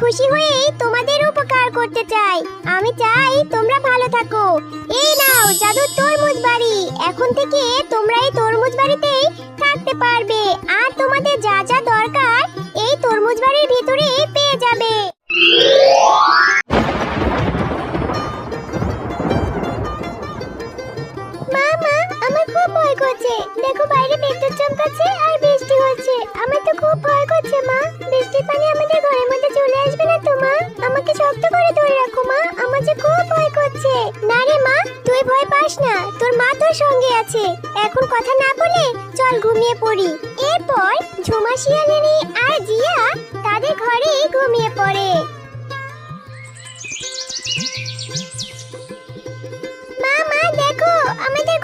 খুশি হয়ে তোমাদের উপকার করতে চাই। আমি চাই তোমরা ভালো থাকো। এই নাও জাদু তরমুজ বাড়ি। এখন থেকে তোমরা এই তরমুজ বাড়িতেই থাকতে পারবে। আর তোমাদের যা যা দরকার এই তরমুজ বাড়ির ভিতরেই পেয়ে যাবে। খুব ভয় করছে। দেখো বাইরে বিদ্যুৎ চমকাচ্ছে আর বৃষ্টি হচ্ছে। আমার তো খুব ভয় করছে, মা। বৃষ্টির পানি আমাদের ঘরের মধ্যে চলে আসবে না তো, মা? আমাকে শক্ত করে ধরে রাখো, মা। আমার যে খুব ভয় করছে। না রে, মা, তুই ভয় পাস না। তোর মা তোর সঙ্গে আছে। এখন কথা না বলে চল ঘুমিয়ে পড়ি। এরপর ঝুমা, শিয়ালিনী আর জিয়া তাদের ঘরেই ঘুমিয়ে পড়ে। আমাদের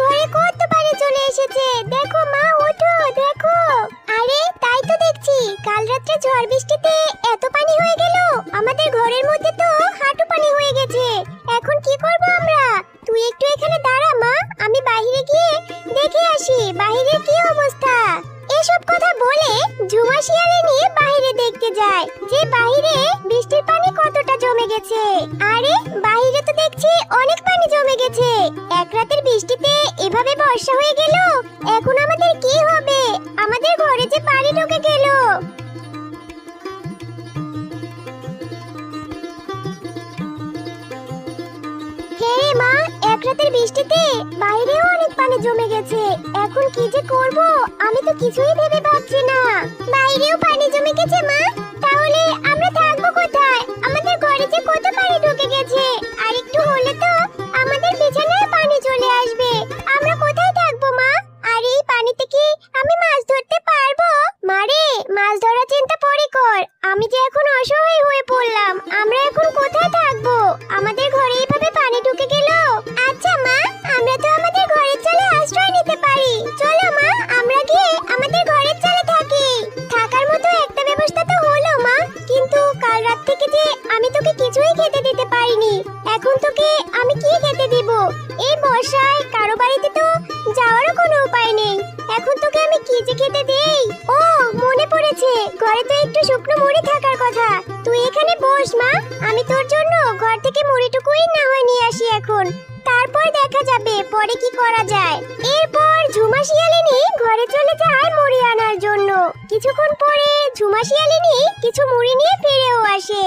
এরপর ঝুমা শিয়ালিনী ঘরে চলে যায় মুড়ি আনার জন্য। কিছুক্ষণ পরে ঝুমা শিয়ালিনী কিছু মুড়ি নিয়ে ফিরেও আসে।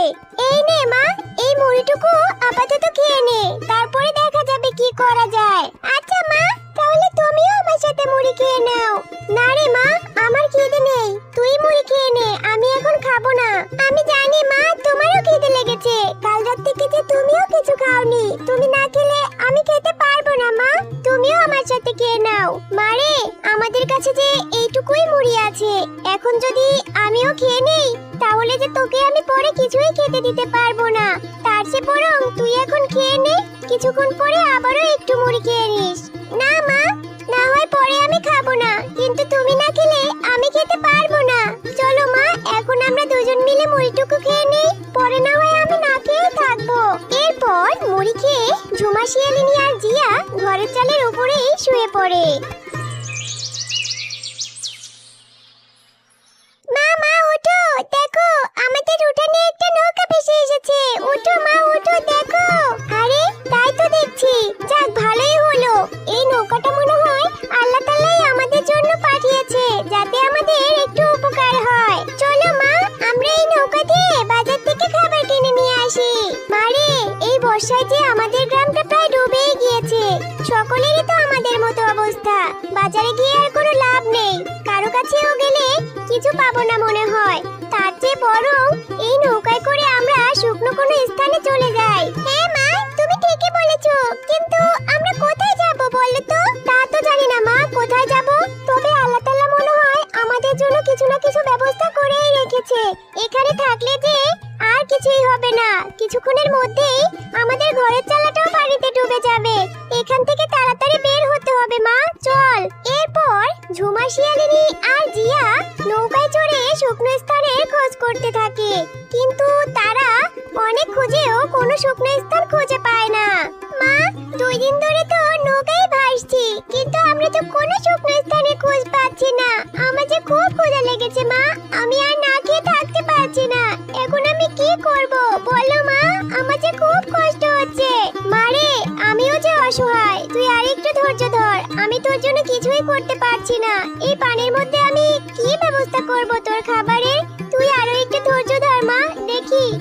এই নে মা, এই মুড়িটুকু আপাতত খেয়ে নে, তারপরে দেখা যাবে কি করা যায়। আচ্ছা পরে না হয় আমি না খেয়েই থাকব। এরপর মুড়ি খেয়ে ঝুমা শিয়ালিনী আর জিয়া ঘরের চালের উপরেই শুয়ে পড়ে।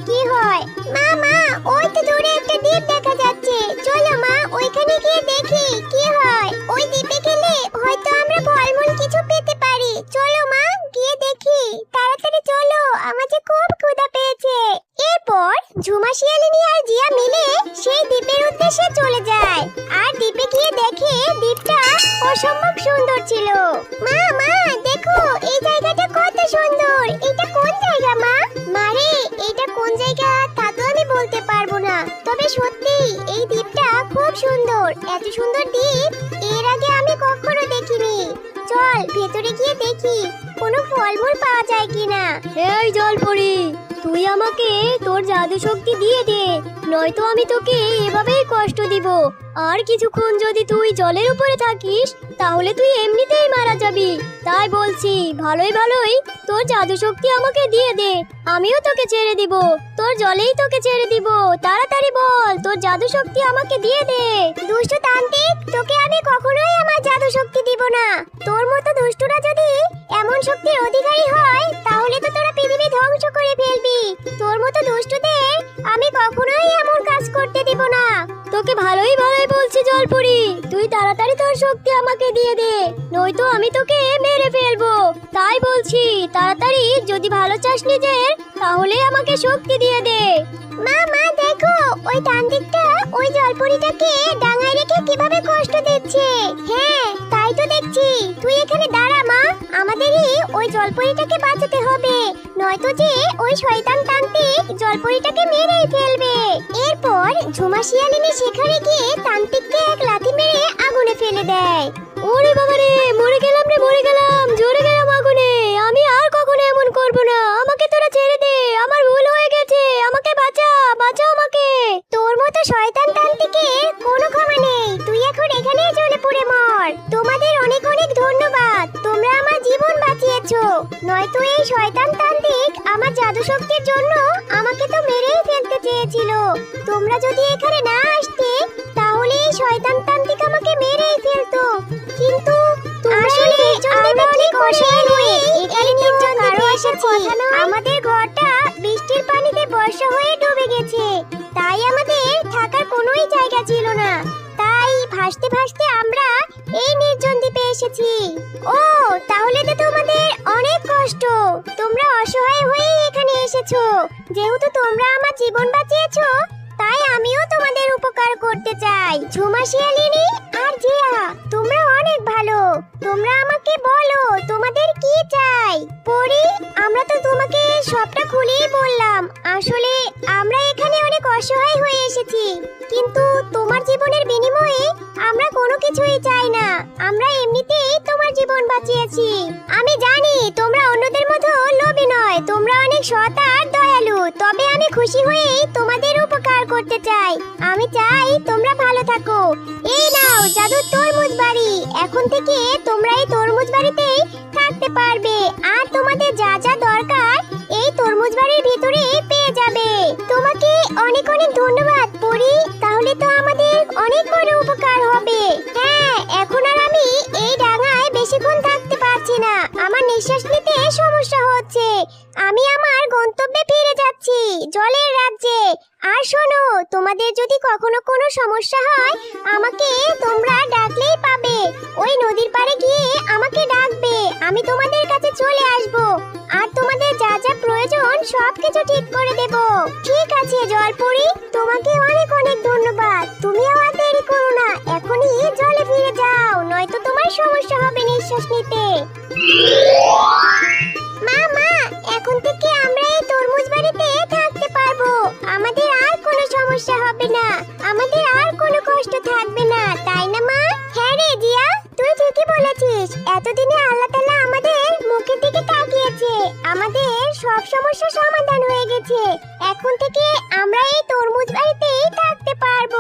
কি হয়? মা মা ওই তো দূরে। শক্তি দিয়ে দে, নয়তো আমি তোকে এভাবেই কষ্ট দিব। আর কিছুক্ষণ যদি তুই জলের উপরে থাকিস তাহলে তুই এমনিতেই মারা যাবি। তাই বলছি, ভালোই ভালোই, তোর জাদু শক্তি আমাকে দিয়ে দে। আমিও তোকে ছেড়ে দিব। তোর জলেই তোকে ছেড়ে দিব। তাড়াতাড়ি বল, তোর জাদু শক্তি আমাকে দিয়ে দে। দুষ্ট তান্ত্রিক, তোকে আমি কখনোই আমার জাদু শক্তি দিব না। তোর মতো দুষ্টরা যদি এমন শক্তির অধিকারী হয়, তাহলে তো তোরা পৃথিবী ধ্বংস করে ফেলবি। তোর মতো দুষ্টদের আমি কখনোই এমন কাজ করতে দিব না। তোকে ভালোই ভালোই বলছি, জলপুরি। তুই তাড়াতাড়ি তোর শক্তি আমাকে দিয়ে দে, নয়তো আমি তোকে মেরে ফেলব। তাই বলছি, তাড়াতাড়ি যদি ভালো চাস নিজের তাহলে আমাকে শক্তি দিয়ে দে। মা মা, দেখো, ওই তান্ত্রিকটা ওই জলপরিটাকে ডাঙায় রেখে কীভাবে কষ্ট দিচ্ছে? হ্যাঁ তাই তো দেখছি। তুই এখানে দাঁড়া, মা। আমাদেরই ওই জলপরিটাকে বাঁচাতে হবে। নয়তো যে ওই শয়তান তান্ত্রিক জলপরিটাকে মেরেই ফেলবে। এরপর ঝুমা শিয়ালিনী সেখানে গিয়ে তান্ত্রিককে এক লাথি মেরে আগুনে ফেলে দেয়। ওরে বাবা রে মরে গেলাম রে এসেছি। ও, তাহলে তো তোমাদের অনেক কষ্ট। তোমরা অসহায় হয়ে এখানে এসেছ। যেহেতু তোমরা আমার জীবন বাঁচিয়েছো, তাই আমিও তোমাদের উপকার করতে চাই। ঝুমা শিয়ালিনী আর জিয়া, তোমরা অনেক ভালো। তোমরা আমাকে বলো, তোমাদের কি চাই? পরি, আমরা তো তোমাকে সবটা খুলেই বললাম। আসলে আমরা এখানে অনেক অসহায় হয়ে এসেছি। কিন্তু তোমার জীবনের বিনিময়ে আমরা কোনো কিছুই চাই না। আমরা এমনিতেই তোমার জীবন বাঁচিয়েছি। আমি জানি তোমরা অন্যদের মতো লোভী নয়। তোমরা অনেক সৎ আর দয়ালু। তবে আমি খুশি হয়েই তোমাদের উপকার করতে চাই। আমি চাই তোমরা ভালো থাকো। এই নাও জাদু তরমুজ বাড়ি। এখন থেকে তোমরা এই তরমুজ বাড়িতেই থাকতে পারবে। আর তোমাদের যা যা দরকার, এই তরমুজ বাড়ির ভিতরে পেয়ে যাবে। তোমাকে অনেক অনেক ধন্যবাদ, পরি। তাহলে তো আমাদের অনেক বড় উপকার হবে। হ্যাঁ এখন আর আমি এই ডাঙায় বেশিক্ষণ থাকতে পারছি না। আমার নিঃশ্বাস নিতে সমস্যা হচ্ছে আমি আমার গন্তব্যে ফিরে যাচ্ছি জলের রাজ্যে আর শোনো তোমাদের যদি কখনো কোনো সমস্যা হয়, আমাকে তোমরা ডাকলেই পাবে। ওই নদীর পাড়ে গিয়ে আমাকে ডাকবে। আমি তোমাদের কাছে চলে আসব। আর তোমাদের যা যা প্রয়োজন, সবকিছু ঠিক করে দেব। ঠিক আছে, জলপুরি। তোমাকে অনেক অনেক ধন্যবাদ। তুমিও আর দেরি করো না। এখনই জলে ফিরে যাও। নয়তো তোমার সমস্যা হবে নিঃশ্বাস নিতে। মা মা, এখন থেকে আমরা এই তরমুজ বাড়িতে পারব আমাদের আর কোনো সমস্যা হবে না। আমাদের আর কোনো কষ্ট থাকবে না, তাই না মা? হ্যাঁ রে জিয়া, তুই ঠিকই বলেছিস। এতদিনে আল্লাহ তাআলা আমাদের মুখের দিকে তাকিয়েছে। আমাদের সব সমস্যা সমাধান হয়ে গেছে। এখন থেকে আমরা এই তরমুজ বাড়িতেই থাকতে পারব।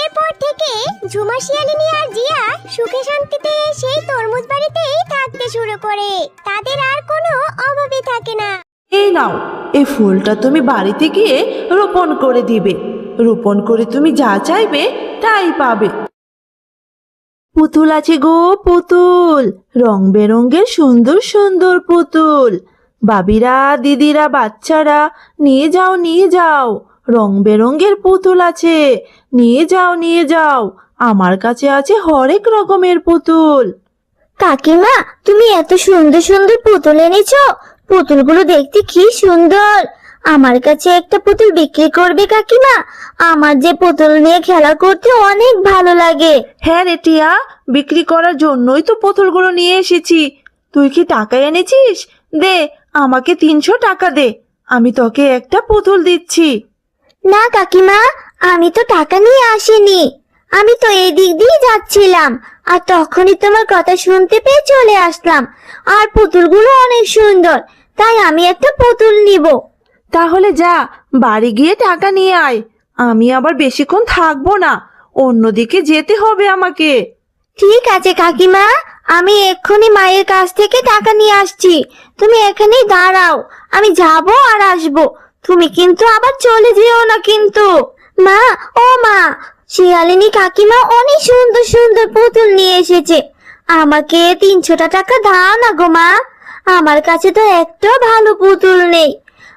এরপর থেকে ঝুমা শিয়ালিনী আর জিয়া সুখে শান্তিতে সেই তরমুজ বাড়িতেই থাকতে শুরু করে। তাদের আর কোনো অভাবই থাকে না। এই নাও এই ফুলটা তুমি বাড়িতে গিয়ে রোপণ করে দিবে। রোপণ করে তুমি যা চাইবে, তাই পাবে। পুতুল আছে গো, পুতুল। রং বেরঙের সুন্দর সুন্দর পুতুল। বাবিরা, দিদিরা, বাচ্চারা, নিয়ে যাও নিয়ে যাও। রং বেরঙের পুতুল আছে। নিয়ে যাও নিয়ে যাও। আমার কাছে আছে হরেক রকমের পুতুল। কাকিমা, তুমি এত সুন্দর সুন্দর পুতুল এনেছো। পুতুলগুলো দেখতে কি সুন্দর। আমার কাছে একটা পুতুল বিক্রি করবে কাকিমা। আমার যে পুতুল নিয়ে খেলা করতে অনেক ভালো লাগে। হ্যাঁ রে টিয়া বিক্রি করার জন্যই তো পুতুলগুলো নিয়ে এসেছি। তুই কি টাকা এনেছিস? দে আমাকে তিনশো টাকা দে। আমি তোকে একটা পুতুল দিচ্ছি। না কাকিমা আমি তো টাকা নিয়ে আসিনি। আমি তো এই দিক দিয়ে যাচ্ছিলাম আর তখনই তোমার কথা শুনতে পেয়ে চলে আসলাম। আর পুতুলগুলো অনেক সুন্দর। তাই আমি একটা পুতুল নিব। তাহলে যা বাড়ি গিয়ে টাকা নিয়ে আয়। আমি আবার বেশিক্ষণ থাকব না অন্যদিকে যেতে হবে আমাকে। ঠিক আছে কাকিমা আমি এক্ষুনি মায়ের কাছ থেকে টাকা নিয়ে আসছি। তুমি এখানেই দাঁড়াও আমি যাব আর আসব। তুমি কিন্তু আবার চলে যেও না কিন্তু। মা ও মা শিয়ালিনী কাকিমা অনেক সুন্দর সুন্দর পুতুল নিয়ে এসেছে। আমাকে তিনশোটা টাকা দাও না গো মা। আমার কাছে তো একটা ভালো পুতুল নেই।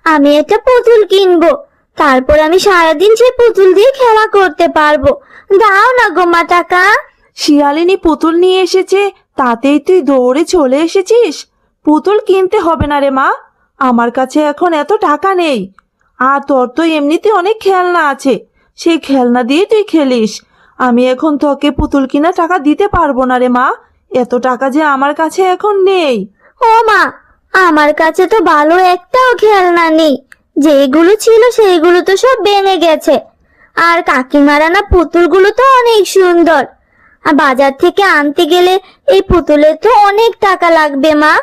আমি একটা পুতুল কিনবো। তারপর আমি সারাদিন সেই পুতুল দিয়ে খেলা করতে পারব। দাও না গো মা টাকা। শিয়ালিনী পুতুল নিয়ে এসেছে, তাতেই তুই দৌড়ে চলে এসেছিস। পুতুল কিনতে হবে না রে মা, আমার কাছে এখন এত টাকা নেই। আর তোর তো এমনিতে অনেক খেলনা আছে সেই খেলনা দিয়ে তুই খেলিস। আমি এখন তোকে পুতুল কিনা টাকা দিতে পারব না রে মা, এত টাকা যে আমার কাছে এখন নেই। ও মা, আমার কাছে তো ভালো একটাও খেলনা নেই। যেগুলো ছিল সেগুলো তো সব ভেঙে গেছে। আর কাকিমারা না পুতুলগুলো তো অনেক সুন্দর। আর বাজার থেকে আনতে গেলে এই পুতুলের তো অনেক টাকা লাগবে মা।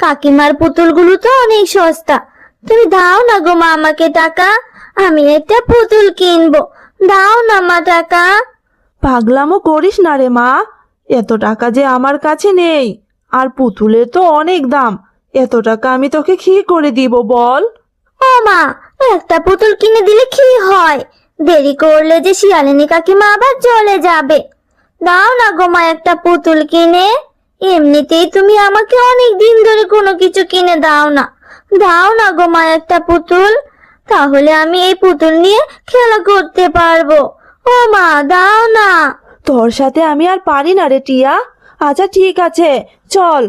কাকিমার পুতুলগুলো তো অনেক সস্তা। তুমি দাও না গো মা আমাকে টাকা। আমি একটা পুতুল কিনবো। দাও না মা টাকা। পাগলামো করিস না রে মা। এত টাকা যে আমার কাছে নেই। আর পুতুলের তো অনেক দাম। এত টাকা আমি তোকে কি করে দিব বল? ও মা একটা পুতুল কিনে দিলে কি হয়? দেরি করলে যে শিয়ালিনী কাকিমা আবার চলে যাবে। দাও না গো মা একটা পুতুল কিনে। এমনিতেই তুমি আমাকে অনেক দিন ধরে কোনো কিছু কিনে দাও না। দাও না গো মা একটা পুতুল। তাহলে আমি এই পুতুল নিয়ে খেলা করতে পারব। ও মা দাও না। তোর সাথে আমি আর পারি না রে টিয়া। আচ্ছা ঠিক আছে, চল।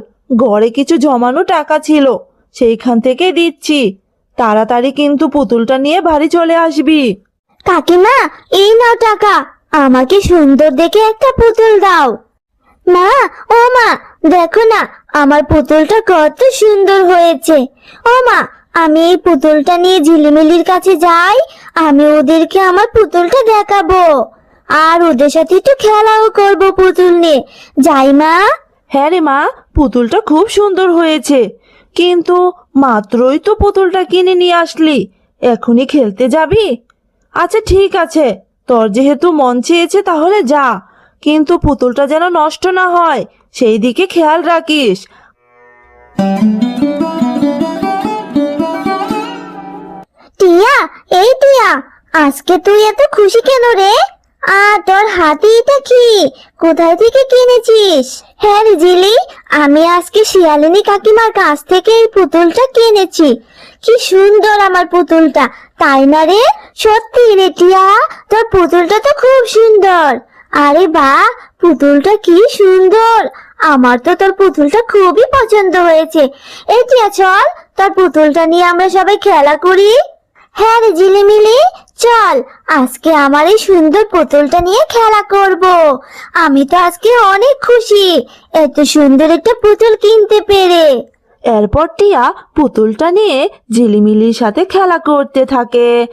ঘরে কিছু জমানো টাকা ছিল, সেইখান থেকে দিচ্ছি। তাড়াতাড়ি কিন্তু পুতুলটা নিয়ে বাড়ি চলে আসবি। কাকিমা, এই নাও টাকা। আমাকে সুন্দর দেখে একটা পুতুল দাও। মা, ও মা, দেখো না, আমার পুতুলটা কত সুন্দর হয়েছে। ও মা, আমি এই পুতুলটা নিয়ে ঝিলিমিলির কাছে যাই, আমি ওদেরকে আমার পুতুলটা দেখাবো। আর ওদের সাথে একটু খেলাও করব পুতুল নিয়ে। যাই মা। হ্যাঁ রে মা পুতুলটা খুব সুন্দর হয়েছে। কিন্তু মাত্রই তো পুতুলটা কিনে নিয়ে আসলি। এখনই খেলতে যাবি? আচ্ছা ঠিক আছে। তোর যেহেতু মন চেয়েছে তাহলে যা। কিন্তু পুতুলটা যেন নষ্ট না হয় সেই দিকে খেয়াল রাখিস। টিয়া এই টিয়া আজকে তুই এত খুশি কেন রে? আর তোর হাতে এটা কি? কোথায় থেকে কিনেছিস? হ্যাঁ জিলি, আমি আজকে শিয়ালিনী কাকিমার কাছ থেকে এই পুতুলটা কিনেছি। কি সুন্দর আমার পুতুলটা, তাই না রে? সত্যি রে টিয়া, তোর পুতুলটা তো খুব সুন্দর। আরে বাহ পুতুলটা কি সুন্দর। আমার তো তোর পুতুলটা খুবই পছন্দ হয়েছে। এই টিয়া, চল, তোর পুতুলটা নিয়ে আমরা সবাই খেলা করি। হ্যাঁ রে ঝিলিমিলি চল আজকে আমার এই সুন্দর পুতুলটা নিয়ে খেলা করব। আমি তো আজকে অনেক খুশি। এত সুন্দর একটা পুতুল কিনতে পেরে। এরপর টিয়া পুতুলটা নিয়ে ঝিলিমিলির সাথে খেলা করতে থাকে।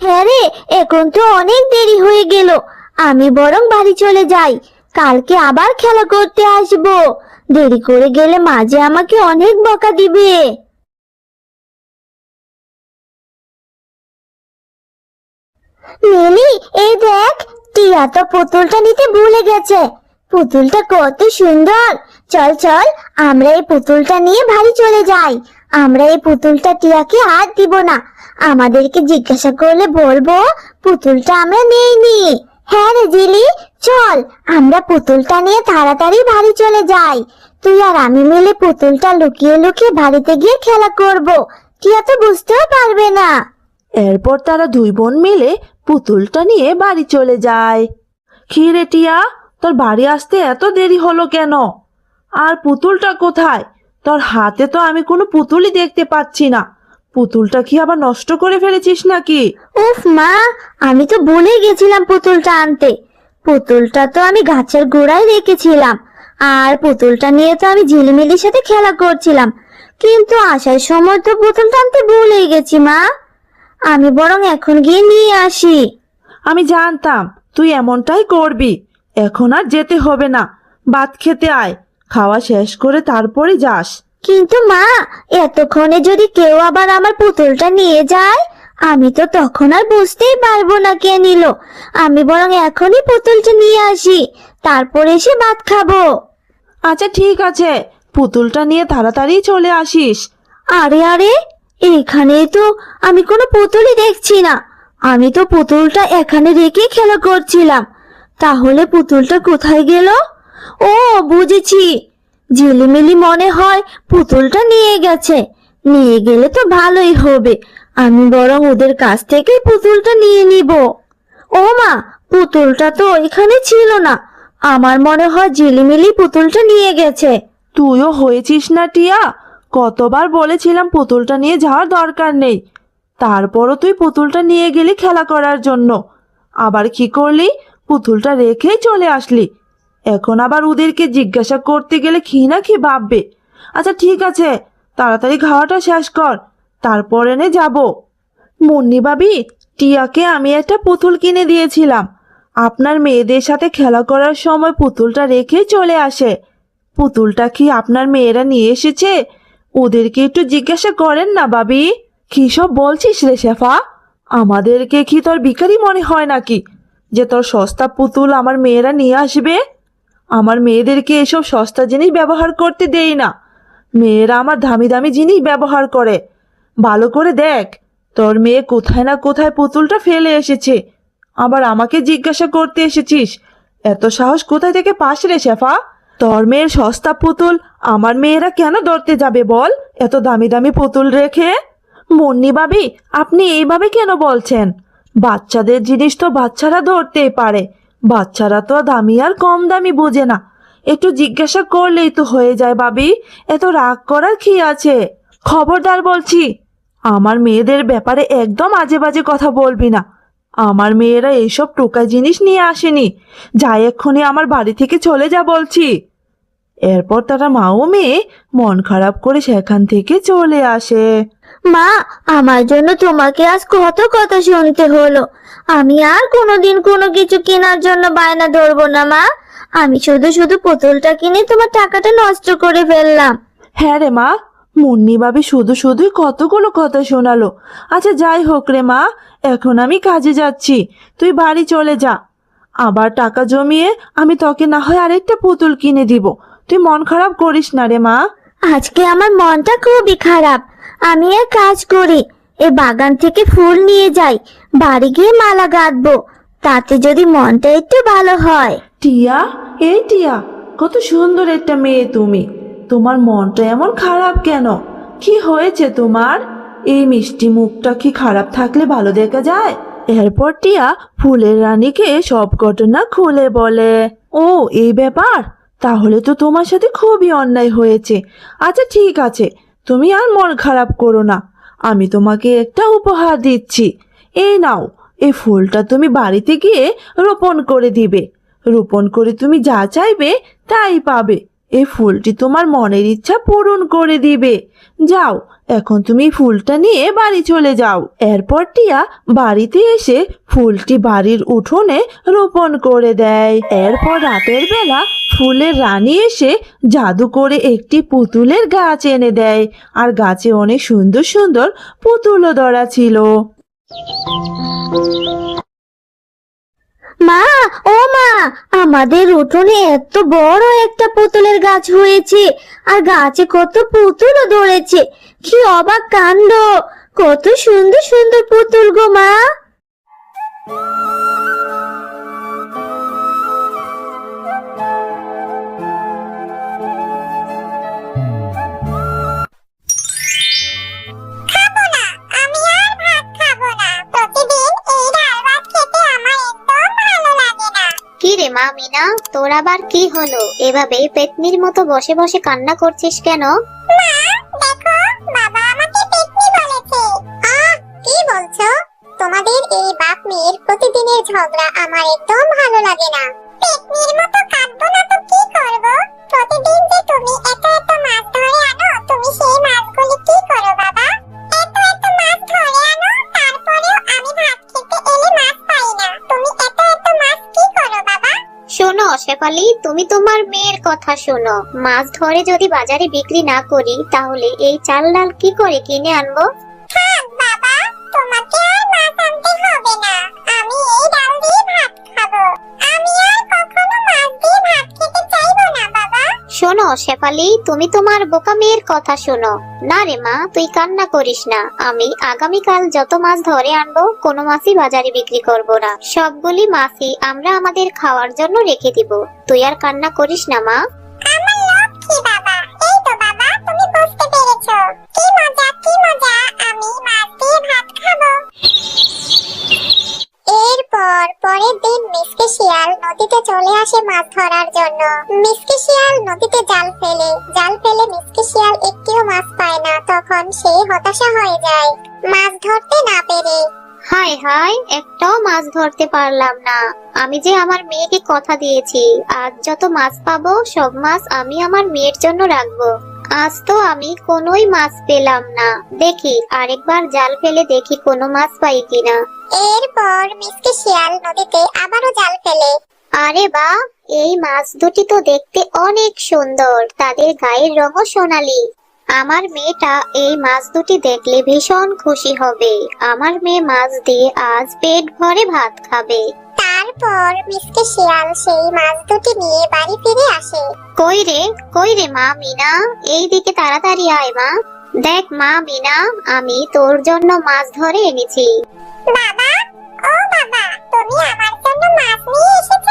হ্যাঁ রে এখন তো অনেক দেরি হয়ে গেল। আমি বরং বাড়ি চলে যাই। কালকে আবার খেলা করতে আসব। দেরি করে গেলে মাঝে আমাকে অনেক বকা দিবে। মিলি এই দেখ, টিয়া তো পুতুলটা নিতে ভুলে গেছে। পুতুলটা কত সুন্দর। চল চল, আমরা এই পুতুলটা নিয়ে বাড়ি চলে যাই। আমরা এই পুতুলটা টিয়াকে হাত দিব না। আমাদেরকে জিজ্ঞাসা করলে বলব, পুতুলটা আমরা নেইনি। হ্যাঁ রে জিলি, চল, আমরা পুতুলটা নিয়ে তাড়াতাড়ি বাড়ি চলে যাই। তুই আর আমি মিলে পুতুলটা লুকিয়ে লুকিয়ে বাড়িতে গিয়ে খেলা করব। টিয়া তো বুঝতেও পারবে না। এরপর তারা দুই বোন মিলে পুতুলটা নিয়ে বাড়ি চলে যায়। কি টিয়া, তোর বাড়ি আসতে এত দেরি হলো কেন? আর পুতুলটা কোথায়? তোর হাতে তো আমি কোনো পুতুলই দেখতে পাচ্ছি না। পুতুলটা কি আবার নষ্ট করে ফেলেছিস নাকি? উফ মা, আমি তো ভুলে গেছিলাম পুতুলটা আনতে। পুতুলটা তো আমি গাছের গোড়ায় রেখেছিলাম। আর পুতুলটা নিয়ে তো আমি ঝিলিমিলির সাথে খেলা করছিলাম। কিন্তু আসার সময় তো পুতুলটা আনতে ভুলে গেছি মা। আমি বরং এখন গিয়ে নিয়ে আসি। আমি জানতাম তুই এমনটাই করবি। এখন আর যেতে হবে না। ভাত খেতে আয়। খাওয়া শেষ করে তারপরে যাস। কিন্তু মা এতক্ষণে যদি কেউ আবার আমার পুতুলটা নিয়ে যায় আমি তো তখন আর বুঝতেই পারব না কে নিল। আমি বরং এখনই পুতুলটা নিয়ে আসি। তারপর এসে ভাত খাব। আচ্ছা ঠিক আছে। পুতুলটা নিয়ে তাড়াতাড়ি চলে আসিস। আরে আরে এখানে তো আমি কোনো পুতুলই দেখছি না। আমি তো পুতুলটা এখানে রেখে খেলা করছিলাম। তাহলে পুতুলটা কোথায় গেল? ও, বুঝেছি। ঝিলিমিলি মনে হয় পুতুলটা নিয়ে গেছে। নিয়ে গেলে তো ভালোই হবে। আমি বরং ওদের কাছ থেকে পুতুলটা নিয়ে নিব। ও মা, পুতুলটা তো এখানে ছিল না। আমার মনে হয় ঝিলিমিলি পুতুলটা নিয়ে গেছে। তুইও হয়েছিস না টিয়া? কতবার বলেছিলাম পুতুলটা নিয়ে যাওয়ার দরকার নেই। তারপরও তুই পুতুলটা নিয়ে গেলি খেলা করার জন্য। আবার কি করলি? পুতুলটা রেখেই চলে আসলি। এখন আবার ওদেরকে জিজ্ঞাসা করতে গেলে কি না কি ভাববে। আচ্ছা ঠিক আছে, তাড়াতাড়ি খাওয়াটা শেষ কর, তারপর এনে যাব। মুন্নি ভাবি, টিয়াকে আমি একটা পুতুল কিনে দিয়েছিলাম। আপনার মেয়েদের সাথে খেলা করার সময় পুতুলটা রেখে চলে আসে। পুতুলটা কি আপনার মেয়েরা নিয়ে এসেছে? ওদেরকে একটু জিজ্ঞাসা করেন না, বাবি। কি সব বলছিস রে শেফা? আমাদেরকে কি তোর ভিখারি মনে হয় নাকি? যে তোর সস্তা পুতুল আমার মেয়েরা নিয়ে আসবে? আমার মেয়েদেরকে এসব সস্তা জিনিস ব্যবহার করতে দেই না। মেয়েরা আমার দামি দামি জিনিস ব্যবহার করে। ভালো করে দেখ, তোর মেয়ে কোথায় না কোথায় পুতুলটা ফেলে এসেছে। আবার আমাকে জিজ্ঞাসা করতে এসেছিস। এত সাহস কোথায় থেকে পাস রে শেফা? তোর মেয়ের সস্তা পুতুল, আমার মেয়েরা কেন ধরতে যাবে বল? এত দামি দামি পুতুল রেখে? মুন্নি বাবি আপনি এইভাবে কেন বলছেন? বাচ্চাদের জিনিস তো বাচ্চারা ধরতেই পারে। বাচ্চারা তো দামি আর কম দামি বোঝে না। একটু জিজ্ঞাসা করলেই তো হয়ে যায় বাবি এত রাগ করার কি আছে? খবরদার বলছি, আমার মেয়েদের ব্যাপারে একদম আজে বাজে কথা বলবি না। আমার মেয়েরা এইসব টোকা জিনিস নিয়ে আসেনি। যাই এক্ষুনি আমার বাড়ি থেকে চলে যা বলছি। এরপর তারা মা ও মেয়ে মন খারাপ করে সেখান থেকে চলে আসে। মা আমার জন্য তোমাকে আজ কত কথা শুনতে হলো। আমি আর কোনোদিন কোনো কিছু কেনার জন্য বায়না ধরবো না মা। আমি শুধু শুধু পুতুলটা কিনে তোমার টাকাটা নষ্ট করে ফেললাম। হ্যাঁ রে মা মুন্নি বাবি শুধু শুধুই কতগুলো কথা শোনালো। আচ্ছা যাই হোক রে মা এখন আমি কাজে যাচ্ছি। তুই বাড়ি চলে যা। আবার টাকা জমিয়ে আমি তোকে না হয় আরেকটা পুতুল কিনে দিব। তুই মন খারাপ করিস না রে মা। আজকে আমার মনটা খুবই খারাপ। আমি এক কাজ করি এ বাগান থেকে ফুল নিয়ে যাই বাড়ি গিয়ে মালা গাঁথবো তাতে যদি মনটা একটু ভালো হয়। টিয়া এই টিয়া কত সুন্দর একটা মেয়ে তুমি। তোমার মনটা এমন খারাপ কেন? কি হয়েছে তোমার? এই মিষ্টি মুখটা কি খারাপ থাকলে ভালো দেখা যায়? এরপর টিয়া ফুলের রানীকে সব ঘটনা খুলে বলে। ও এই ব্যাপার? তাহলে তো তোমার সাথে খুবই অন্যায় হয়েছে। আচ্ছা ঠিক আছে। তুমি আর মন খারাপ করো না। আমি তোমাকে একটা উপহার দিচ্ছি। এই নাও, এই ফুলটা তুমি বাড়িতে গিয়ে রোপণ করে দিবে। রোপণ করে তুমি যা চাইবে, তাই পাবে। এই ফুলটি তোমার মনের ইচ্ছা পূরণ করে দিবে। যাও, এখন তুমি ফুলটা নিয়ে বাড়ি চলে যাও। এরপর টিয়া বাড়িতে এসে ফুলটি বাড়ির উঠোনে রোপণ করে দেয়। এরপর রাতের বেলা ফুলের রানী এসে জাদু করে একটি পুতুলের গাছ এনে দেয়। আর গাছে অনেক সুন্দর সুন্দর পুতুলও ধরা ছিল। মা, ও মা, আমাদের উঠোনে এত বড় একটা পুতুলের গাছ হয়েছে, আর গাছে কত পুতুলও ধরেছে। কি অবাক কাণ্ড, কত সুন্দর সুন্দর পুতুল গো মা। কি রে মা মিনা তোর আবার কি হলো? এভাবে পেতনির মতো বসে বসে কান্না করছিস কেন? কি বলছো? তোমাদের এই বাপ মেয়ের প্রতিদিনের ঝগড়া আমার একদম ভালো লাগে না। তুমি তোমার মেয়ের কথা শোনো। মাছ ধরে যদি বাজারে বিক্রি না করি, তাহলে এই চাল ডাল কি করে কিনে আনব? শেফালি, তুমি তোমার বোকা মেয়ের কথা শোনো। না রে মা, তুই কান্না করিস না। আমি আগামীকাল যত মাছ ধরে আনব, কোনো মাছই বাজারে বিক্রি করব না। সবগুলি মাছই আমরা আমাদের খাওয়ার জন্য রেখে দিব। তুই আর কান্না করিস না, মা। বাবা। তুমি বুঝতে পেরেছ। কি মজা কি মজা। আমি মাছ এরপর পরের দিন মিসকে শিয়াল নদীতে চলে আসে মাছ ধরার জন্য। মিসকে শিয়াল নদীতে জাল ফেলে। জাল ফেলে মিসকে শিয়াল একটিও মাছ পায় না। তখন সে হতাশা হয়ে যায়। মাছ ধরতে না পেরে। হায় হায়, একটাও মাছ ধরতে পারলাম না। আমি যে আমার মেয়েকে কথা দিয়েছি, আজ যত মাছ পাবো, সব মাছ আমি আমার মেয়ের জন্য রাখব। আজ তো আমি কোনোই মাছ পেলাম না। দেখি, আরেকবার জাল ফেলে দেখি কোনো মাছ পাই কিনা। এরপর মিসকে শিয়াল নদীতে আবারও জাল ফেলে। আরে বা এই মাছ দুটি তো দেখতে অনেক সুন্দর তাদের গায়ের রঙও সোনালী। আমার মেয়েটা এই মাছ দুটি দেখলে ভীষণ খুশি হবে। আমার মেয়ে মাছ দিয়ে আজ পেট ভরে ভাত খাবে। তারপর মিসকে শিয়াল সেই মাছ দুটি নিয়ে বাড়ি ফিরে আসে। কই রে কই রে মা মিনা? এই দিকে তাড়াতাড়ি আয় মা। দেখ মা মিনা আমি তোর জন্য মাছ ধরে এনেছি। বাবা? ও বাবা তুমি আমার জন্য মাছ নিয়ে এসেছ?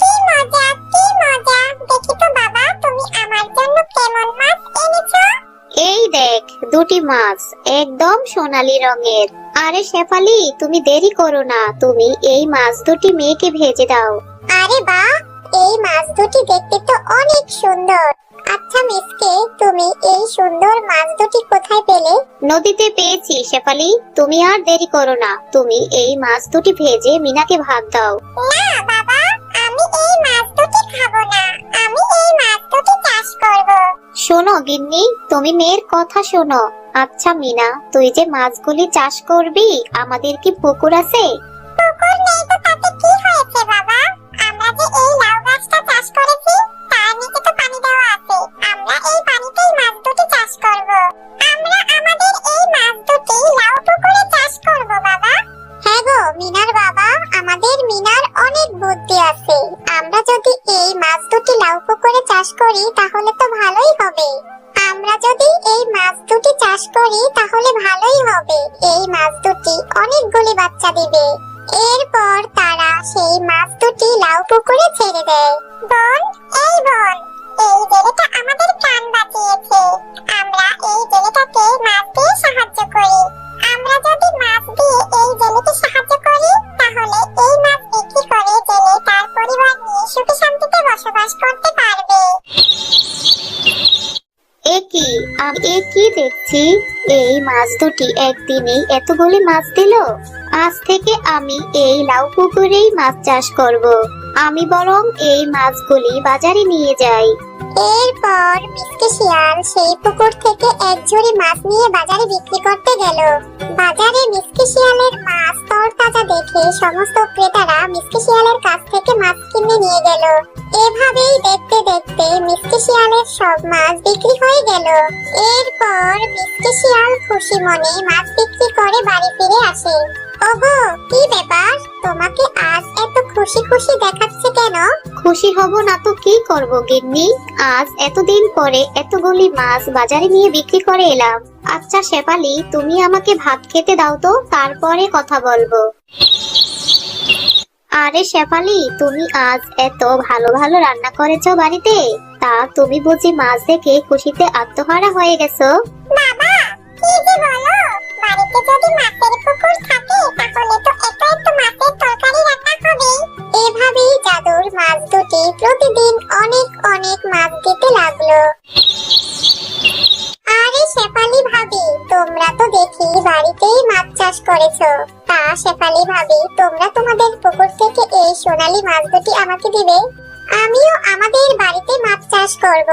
কি মজা কি মজা। দেখি তো বাবা তুমি আমার জন্য কেমন মাছ এনেছো? এই দেখ দুটি মাছ একদম সোনালী রঙের। আরে শেফালি তুমি দেরি করো না তুমি এই মাছ দুটি মেয়েকে ভেজে দাও। আরে বাহ এই মাছ দুটি দেখতে তো অনেক সুন্দর। আচ্ছা মিসকে তুমি এই সুন্দর মাছ দুটি কোথায় পেলে? নদীতে পেয়েছি শেফালি। তুমি আর দেরি করো না। তুমি এই মাছ দুটি ভেজে মিনাকে ভাত দাও। না বাবা আমি এই মাছ দুটি খাব না। আমি এই মাছ দুটি চাষ করব। শোনো গিন্নি তুমি মেয়ের কথা শোনো। আচ্ছা মিনা তুই যে মাছগুলি চাষ করবি আমাদের কি পুকুর আছে? পুকুর নেই তো তাতে কি হয়েছে বাবা? আমরা এই লাউ গাছটা চাষ করেছি, তার নিচে তো পানি দেওয়া আছে। আমরা এই পানিতেই মাছ দুটি চাষ করব। আমরা আমাদের এই মাছ দুটি লাউ পুকুরে চাষ করব, বাবা। হ্যাঁ গো, মিনার বাবা, আমাদের মিনার অনেক বুদ্ধি আছে। আমরা যদি এই মাছ দুটি লাউ পুকুরে চাষ করি, তাহলে তো ভালোই হবে। আমরা যদি এই মাছ দুটি চাষ করি, তাহলে ভালোই হবে। এই মাছ দুটি অনেকগুলি বাচ্চা দিবে। এরপর তারা সেই মাছ দুটি লাউ পুকুরে ছেড়ে দেয়। বোন এই বোন এই জেলেটা আমাদের প্রাণ বাঁচিয়েছে। আমরা এই জেলেটাকে মাছ দিয়ে সাহায্য করি। আমরা যদি মাছ দিয়ে এই জেলেকে সাহায্য করি, তাহলে এই মাছ বিক্রি করে জেলে তার পরিবার নিয়ে সুখে শান্তিতে বসবাস করতে পারবে। এ কি? আমি, এ দেখছি? এই মাছ দুটি একদিনেই এতগুলি মাছ দিল? আজ থেকে আমি এই লাউ পুকুরেই মাছ চাষ করব। আমি বরং এই মাছগুলি বাজারে নিয়ে যাই। এরপর মিসকে শিয়াল সেই পুকুর থেকে এক ঝুড়ি মাছ নিয়ে বাজারে বিক্রি করতে গেল। বাজারে মিসকে শিয়ালের করব, গিন্নি? আজ এতদিন পরে এতগুলি মাছ বাজারে নিয়ে বিক্রি করে এলাম। আচ্ছা শেফালি, তুমি আমাকে ভাত খেতে দাও তো, তারপরে কথা বলব। আরে শেফালি, তুমি আজ এত ভালো ভালো রান্না করেছ বাড়িতে? তা তুমি বুঝি মাছ দেখে খুশিতে আত্মহারা হয়ে গেছো? বাড়িতে যদি মাছের পুকুর থাকে, তাহলে তো এত এত মাছের তরকারি রান্না হবে। এভাবেই জাদুর মাছ দুটি প্রতিদিন অনেক অনেক মাছ দিতে লাগল। আরে শেফালি ভাবি, তোমরা তো দেখি বাড়িতেই মাছ চাষ করেছ। তা শেফালি ভাবি, তোমরা তোমাদের পুকুর থেকে এই সোনালি মাছ দুটি আমাকে দিবে? আমিও আমাদের বাড়িতে মাছ চাষ করব।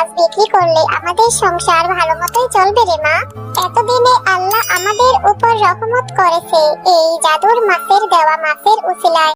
মাছ বিক্রি করলে আমাদের সংসার ভালো